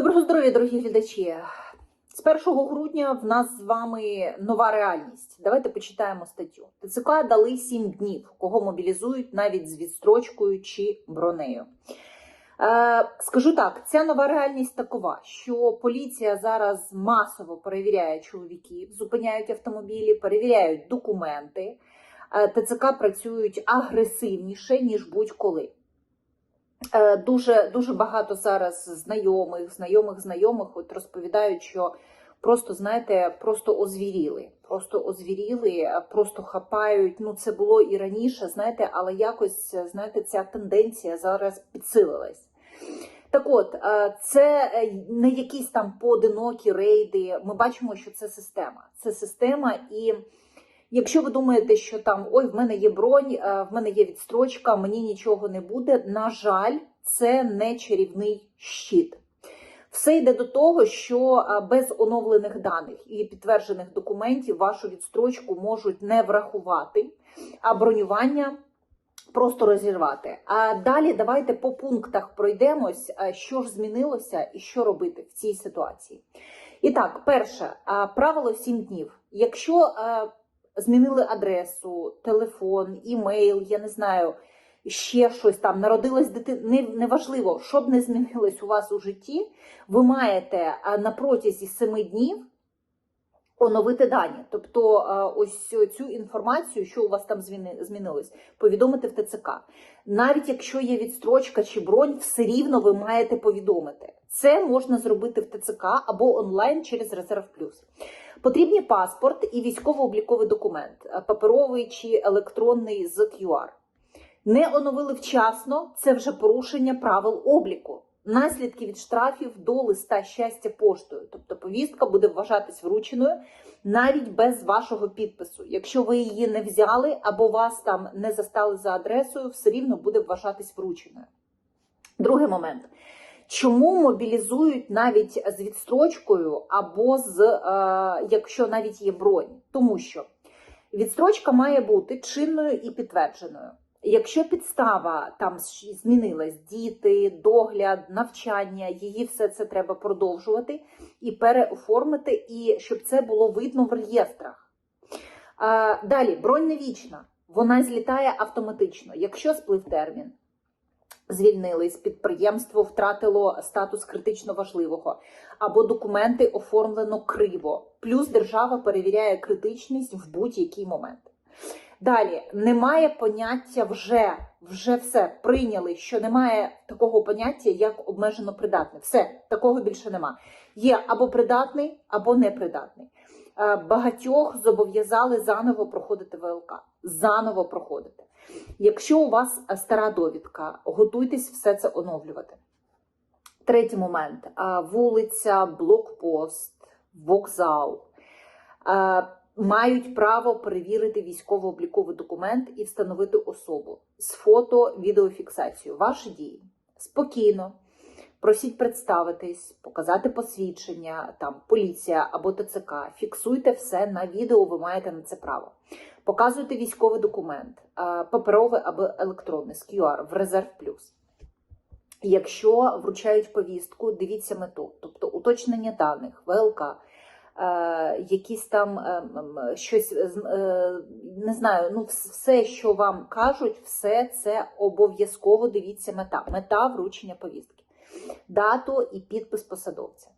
Доброго здоров'я, дорогі глядачі. З 1 грудня в нас з вами нова реальність. Давайте почитаємо статтю. ТЦК дали 7 днів, кого мобілізують навіть з відстрочкою чи бронею. Е, скажу так, ця нова реальність такова, що поліція зараз масово перевіряє чоловіків, зупиняють автомобілі, перевіряють документи. Е, ТЦК працюють агресивніше, ніж будь-коли. Е, Дуже дуже багато зараз знайомих, знайомих, знайомих от розповідають, що просто знаєте, просто озвіріли, просто озвіріли, е, просто хапають. Ну це було і раніше, знаєте, але якось знаєте, ця тенденція зараз підсилилась. Так от, е, це е, не якісь там поодинокі рейди. Ми бачимо, що це система. Це система, і якщо ви думаєте, що там ой, в мене є бронь, е, в мене є відстрочка, мені нічого не буде. На жаль, це не чарівний щит. Все йде до того, що е, без оновлених даних і підтверджених документів вашу відстрочку можуть не врахувати, а бронювання просто розірвати. А далі давайте по пунктах пройдемось, е, що ж змінилося і що робити в цій ситуації. І так, перше, правило 7 днів. Якщо змінили адресу, телефон, імейл, я не знаю, ще щось там, народилась дитина, неважливо, що б не змінилось у вас у житті, ви маєте на протязі 7 днів оновити дані. Тобто е, ось цю інформацію, що у вас там змінилось, повідомити в ТЦК. Навіть якщо є відстрочка чи бронь, все рівно ви маєте повідомити. Це можна зробити в ТЦК або онлайн через Резерв Плюс. Потрібні паспорт і військово-обліковий документ, е, паперовий чи електронний з QR. Не оновили вчасно, це вже порушення правил обліку. Наслідки від штрафів до листа щастя поштою. Тобто повістка буде вважатись врученою навіть без вашого підпису. Якщо ви її не взяли або вас там не застали за адресою, все рівно буде вважатись врученою. Другий момент. Чому мобілізують навіть з відстрочкою або з е, якщо навіть є бронь? Тому що відстрочка має бути чинною і підтвердженою. Якщо підстава там змінилась, діти, догляд, навчання, її все це треба продовжувати і переоформити, і щоб це було видно в реєстрах. Далі, бронь не вічна, вона злітає автоматично. Якщо сплив термін, звільнились, підприємство втратило статус критично важливого, або документи оформлено криво. Плюс держава перевіряє критичність в будь-який момент. Далі немає поняття вже, вже все прийняли, що немає такого поняття, як обмежено придатний. Все, такого більше нема. Є або придатний, або непридатний. Е, Багатьох зобов'язали заново проходити ВЛК. Заново проходити. Якщо у вас е, стара довідка, готуйтесь все це оновлювати. Третій момент: е, вулиця, блокпост, вокзал. Мають право перевірити військово-обліковий документ і встановити особу з фото, відеофіксацією. Ваші дії спокійно. Просіть представитись, показати посвідчення, там поліція або ТЦК. Фіксуйте все на відео, ви маєте на це право. Показуйте військовий документ, е, паперовий або електронний з QR в Резерв Плюс. Якщо вручають повістку, дивіться мету, тобто уточнення даних, ВЛК, якісь там е, щось е, не знаю, ну все, що вам кажуть, все це обов'язково дивіться мета. Мета вручення повістки, дату і підпис посадовця.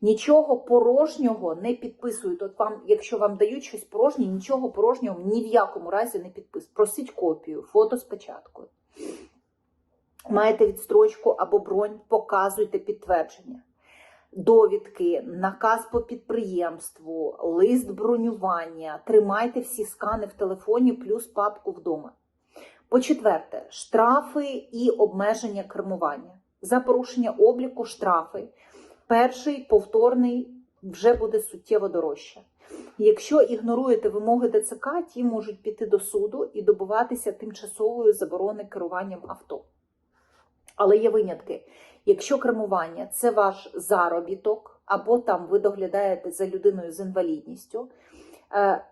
Нічого порожнього не підписують. От вам, якщо вам дають щось порожнє, нічого порожнього ні в якому разі не підписують. Просіть копію, фото спочатку. Маєте відстрочку або бронь, показуйте підтвердження. Довідки, наказ по підприємству, лист бронювання. Тримайте всі скани в телефоні плюс папку вдома. По-четверте, штрафи і обмеження кермування. За порушення обліку штрафи. Перший повторний вже буде суттєво дорожче. Якщо ігноруєте вимоги ДЦК, ті можуть піти до суду і добиватися тимчасової заборони керуванням авто. Але є винятки. Якщо кермування це ваш заробіток, або там ви доглядаєте за людиною з інвалідністю, е,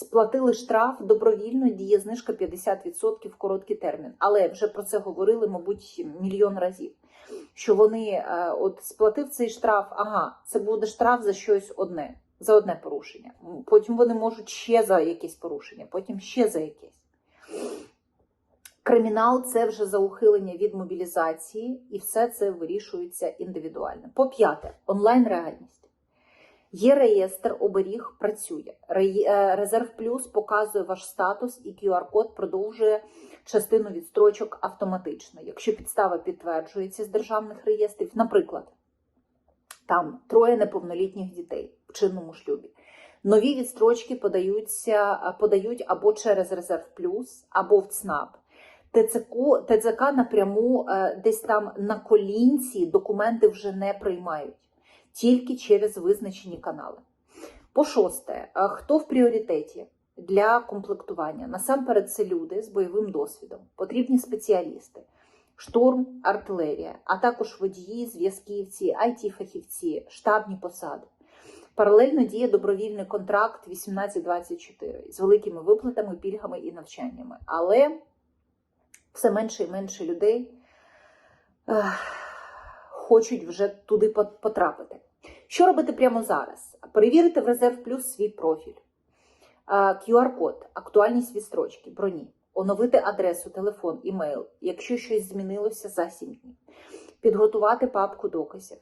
сплатили штраф добровільно, діє знижка 50% в короткий термін. Але вже про це говорили, мабуть, мільйон разів. що вони е, от сплатив цей штраф, ага, це буде штраф за щось одне, за одне порушення. Потім вони можуть ще за якесь порушення, потім ще за якесь. Кримінал це вже за ухилення від мобілізації, і все це вирішується індивідуально. По п'яте, онлайн реальність. Є реєстр, оберіг працює. Е, Резерв Плюс показує ваш статус, і QR-код продовжує частину відстрочок автоматично. Якщо підстава підтверджується з державних реєстрів, наприклад, там троє неповнолітніх дітей в чинному шлюбі. Нові відстрочки подаються, подають або через Резерв Плюс, або в ЦНАП. ТЦК, ТЦК напряму е, десь там на колінці документи вже не приймають, тільки через визначені канали. По шосте, е, хто в пріоритеті для комплектування? Насамперед, це люди з бойовим досвідом, потрібні спеціалісти, штурм, артилерія, а також водії, зв'язківці, IT-фахівці, штабні посади. Паралельно діє добровільний контракт 1824 з великими виплатами, пільгами і навчаннями. Але все менше і менше людей хочуть вже туди потрапити. Що робити прямо зараз? Перевірити в резерв плюс свій профіль, Е, QR-код, актуальність відстрочки, броні, оновити адресу, телефон, імейл, якщо щось змінилося за 7 днів, підготувати папку доказів,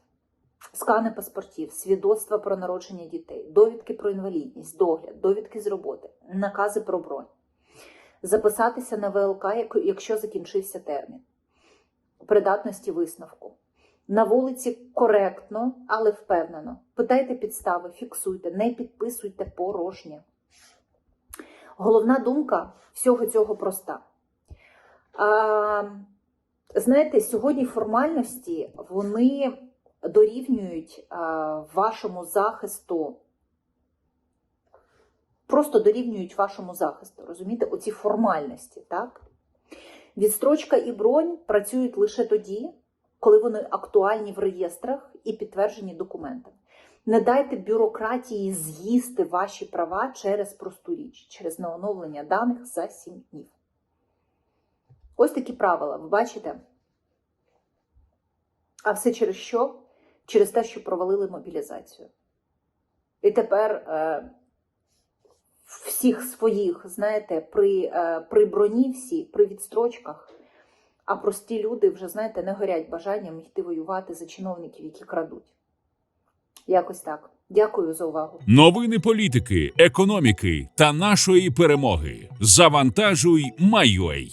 скани паспортів, свідоцтва про народження дітей, довідки про інвалідність, догляд, довідки з роботи, накази про бронь записатися на ВЛК, якщо закінчився термін придатності висновку. На вулиці коректно, але впевнено. Питайте підстави, фіксуйте, не підписуйте порожнє. Головна думка всього цього проста. А, знаєте, сьогодні формальності вони дорівнюють а, вашому захисту просто дорівнюють вашому захисту. Розумієте, оці формальності, так? Відстрочка і бронь працюють лише тоді, коли вони актуальні в реєстрах і підтверджені документами. Не дайте бюрократії з'їсти ваші права через просту річ, через неоновлення даних за 7 днів. Ось такі правила, ви бачите? А все через що? Через те, що провалили мобілізацію. І тепер е, всіх своїх, знаєте, при, е, при броні всі, при відстрочках, а прості люди вже, знаєте, не горять бажанням йти воювати за чиновників, які крадуть. Якось так. Дякую за увагу. Новини політики, економіки та нашої перемоги. Завантажуй, Майой.